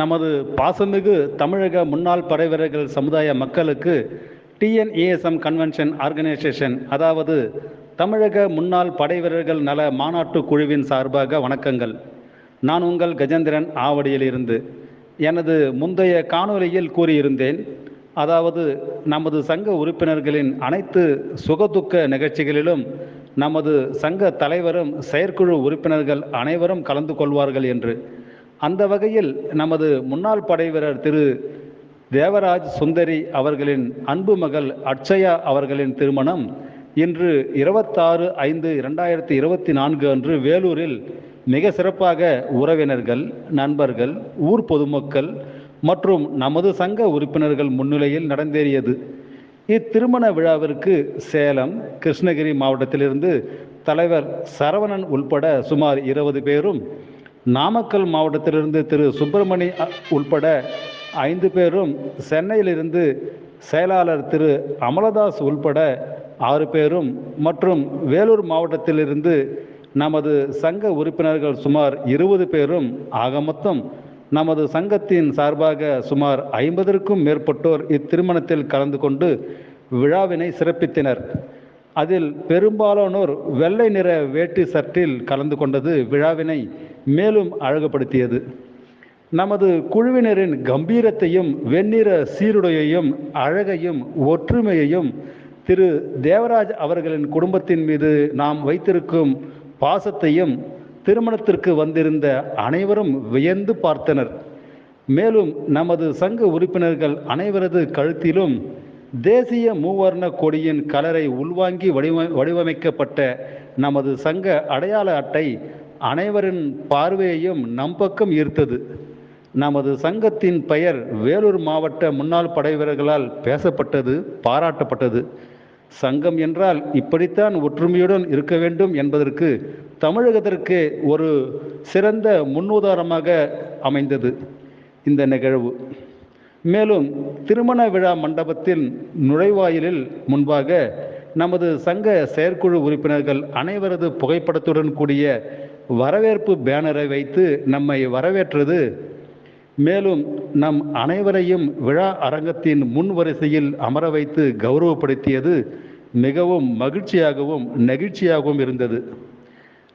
நமது பாசமிகு தமிழக முன்னாள் படைவீரர்கள் சமுதாய மக்களுக்கு டிஎன்ஏஎஸ்எம் கன்வென்ஷன் ஆர்கனைசேஷன் அதாவது தமிழக முன்னாள் படைவீரர்கள் நல மாநாட்டு குழுவின் சார்பாக வணக்கங்கள். நான் உங்கள் கஜேந்திரன் ஆவடியிலிருந்து. எனது முந்தைய காணொளியில் கூறியிருந்தேன் அதாவது நமது சங்க உறுப்பினர்களின் அனைத்து சுகதுக்க நிகழ்ச்சிகளிலும் நமது சங்க தலைவரும் செயற்குழு உறுப்பினர்கள் அனைவரும் கலந்து கொள்வார்கள் என்று அந்த வகையில் நமது முன்னாள் படைவீரர் திரு தேவராஜ் சுந்தரி அவர்களின் அன்பு மகள் அட்சயா அவர்களின் திருமணம் இன்று இருபத்தாறு ஐந்து இரண்டாயிரத்தி இருபத்தி நான்கு அன்று வேலூரில் மிக சிறப்பாக உறவினர்கள் நண்பர்கள் ஊர் பொதுமக்கள் மற்றும் நமது சங்க உறுப்பினர்கள் முன்னிலையில் நடந்தேறியது. இத்திருமண விழாவிற்கு சேலம் கிருஷ்ணகிரி மாவட்டத்திலிருந்து தலைவர் சரவணன் உள்பட சுமார் இருபது பேரும் நாமக்கல் மாவட்டத்திலிருந்து திரு சுப்பிரமணி உள்பட ஐந்து பேரும் சென்னையிலிருந்து செயலாளர் திரு அமலதாஸ் உள்பட ஆறு பேரும் மற்றும் வேலூர் மாவட்டத்திலிருந்து நமது சங்க உறுப்பினர்கள் சுமார் இருபது பேரும் ஆக மொத்தம் நமது சங்கத்தின் சார்பாக சுமார் ஐம்பதற்கும் மேற்பட்டோர் இத்திருமணத்தில் கலந்து கொண்டு விழாவினை சிறப்பித்தனர். அதில் பெரும்பாலானோர் வெள்ளை நிற வேட்டி சட்டில் கலந்து கொண்டது விழாவினை மேலும் அழகுபடுத்தியது. நமது குழுவினரின் கம்பீரத்தையும் வெண்ணிற சீருடையையும் அழகையும் ஒற்றுமையையும் திரு தேவராஜ் அவர்களின் குடும்பத்தின் மீது நாம் வைத்திருக்கும் பாசத்தையும் திருமணத்திற்கு வந்திருந்த அனைவரும் வியந்து பார்த்தனர். மேலும் நமது சங்க உறுப்பினர்கள் அனைவரது கழுத்திலும் தேசிய மூவர்ண கொடியின் கலரை உள்வாங்கி வடிவ வடிவமைக்கப்பட்ட நமது சங்க அடையாள அட்டை அனைவரின் பார்வையையும் நம் பக்கம் ஈர்த்தது. நமது சங்கத்தின் பெயர் வேலூர் மாவட்ட முன்னாள் படைவீரர்களால் பேசப்பட்டது பாராட்டப்பட்டது. சங்கம் என்றால் இப்படித்தான் ஒற்றுமையுடன் இருக்க வேண்டும் என்பதற்கு தமிழகத்திற்கு ஒரு சிறந்த முன்னுதாரணமாக அமைந்தது இந்த நிகழ்வு. மேலும் திருமண விழா மண்டபத்தில் நுழைவாயிலில் முன்பாக நமது சங்க செயற்குழு உறுப்பினர்கள் அனைவரது புகைப்படத்துடன் கூடிய வரவேற்பு பேனரை வைத்து நம்மை வரவேற்றது. மேலும் நம் அனைவரையும் விழா அரங்கத்தின் முன் வரிசையில் அமர வைத்து கௌரவப்படுத்தியது மிகவும் மகிழ்ச்சியாகவும் நெகிழ்ச்சியாகவும் இருந்தது.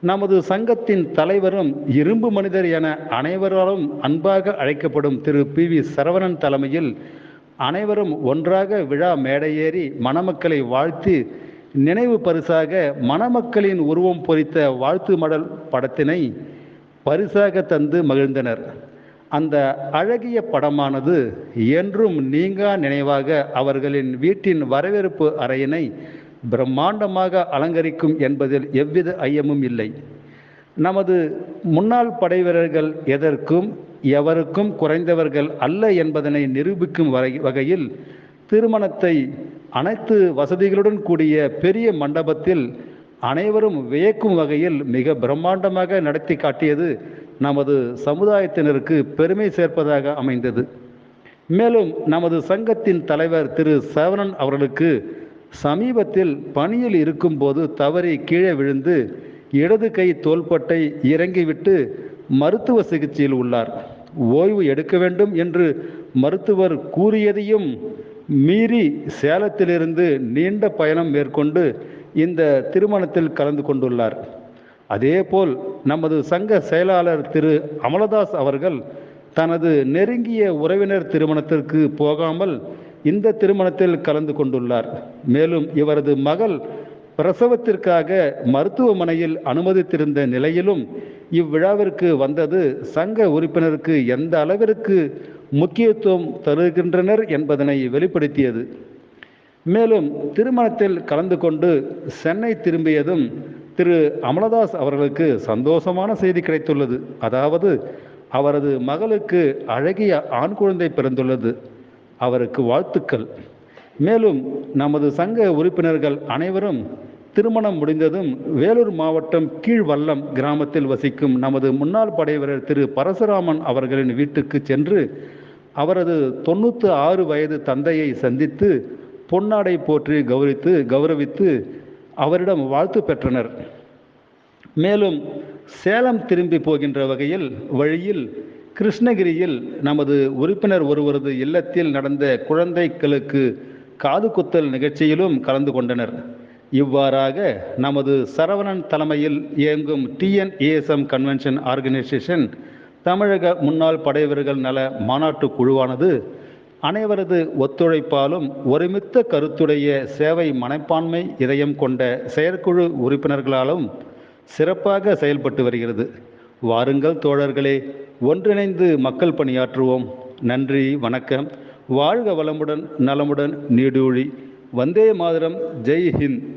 நமது சங்கத்தின் தலைவரும் இரும்பு மனிதர் என அனைவராலும் அன்பாக அழைக்கப்படும் திரு பி. வி. சரவணன் தலைமையில் அனைவரும் ஒன்றாக விழா மேடையேறி மணமக்களை வாழ்த்தி நினைவு பரிசாக மணமக்களின் உருவம் பொறித்த வாழ்த்து மடல் படத்தினை பரிசாக தந்து மகிழ்ந்தனர். அந்த அழகிய படமானது என்றும் நீங்கா நினைவாக அவர்களின் வீட்டின் வரவேற்பு அறையினை பிரம்மாண்டமாக அலங்கரிக்கும் என்பதில் எவ்வித ஐயமும் இல்லை. நமது முன்னாள் படைவீரர்கள் எதற்கும் எவருக்கும் குறைந்தவர்கள் அல்ல என்பதனை நிரூபிக்கும் வகை வகையில் திருமணத்தை அனைத்து வசதிகளுடன் கூடிய பெரிய மண்டபத்தில் அனைவரும் வியக்கும் வகையில் மிக பிரம்மாண்டமாக நடத்தி காட்டியது நமது சமுதாயத்தினருக்கு பெருமை சேர்ப்பதாக அமைந்தது. மேலும் நமது சங்கத்தின் தலைவர் திரு சரவணன் அவர்களுக்கு சமீபத்தில் பணியில் இருக்கும்போது தவறி கீழே விழுந்து இடது கை தோள்பட்டை இறங்கிவிட்டு மருத்துவ சிகிச்சையில் உள்ளார். ஓய்வு எடுக்க வேண்டும் என்று மருத்துவர் கூறியதையும் மீறி சேலத்திலிருந்து நீண்ட பயணம் மேற்கொண்டு இந்த திருமணத்தில் கலந்து கொண்டுள்ளார். அதேபோல் நமது சங்க செயலாளர் திரு அமலதாஸ் அவர்கள் தனது நெருங்கிய உறவினர் திருமணத்திற்கு போகாமல் இந்த திருமணத்தில் கலந்து கொண்டுள்ளார். மேலும் இவரது மகள் பிரசவத்திற்காக மருத்துவமனையில் அனுமதித்திருந்த நிலையிலும் இவ்விழாவிற்கு வந்தது சங்க உறுப்பினருக்கு எந்த அளவிற்கு முக்கியத்துவம் தருகின்றனர் என்பதனை வெளிப்படுத்தியது. மேலும் திருமணத்தில் கலந்து கொண்டு சென்னை திரும்பியதும் திரு. அமலதாஸ் அவர்களுக்கு சந்தோஷமான செய்தி கிடைத்துள்ளது. அதாவது அவரது மகளுக்கு அழகிய ஆண் குழந்தை பிறந்துள்ளது. அவருக்கு வாழ்த்துக்கள். மேலும் நமது சங்க உறுப்பினர்கள் அனைவரும் திருமணம் முடிந்ததும் வேலூர் மாவட்டம் கீழ்வல்லம் கிராமத்தில் வசிக்கும் நமது முன்னாள் படைவீரர் திரு பரசுராமன் அவர்களின் வீட்டுக்கு சென்று அவரது தொண்ணூற்று ஆறு வயது தந்தையை சந்தித்து பொன்னாடை போற்றி கௌரித்து கௌரவித்து அவரிடம் வாழ்த்து பெற்றனர். மேலும் சேலம் திரும்பி போகின்ற வகையில் வழியில் கிருஷ்ணகிரியில் நமது உறுப்பினர் ஒருவரது இல்லத்தில் நடந்த குழந்தைகளுக்கு காது குத்தல் நிகழ்ச்சியிலும் கலந்து கொண்டனர். இவ்வாறாக நமது சரவணன் தலைமையில் இயங்கும் டிஎன்ஏஎஸ்எம் கன்வென்ஷன் ஆர்கனைசேஷன் தமிழக முன்னாள் படைவீரர்கள் நல மாநாட்டு குழுவானது அனைவரது ஒத்துழைப்பாலும் ஒருமித்த கருத்துடைய சேவை மனப்பான்மை இதயம் கொண்ட செயற்குழு உறுப்பினர்களாலும் சிறப்பாக செயல்பட்டு வருகிறது. வாருங்கள் தோழர்களே ஒன்றிணைந்து மக்கள் பணியாற்றுவோம். நன்றி வணக்கம். வாழ்க வளமுடன் நலமுடன் நீடூழி. வந்தே மாதரம். ஜெய் ஹிந்த்.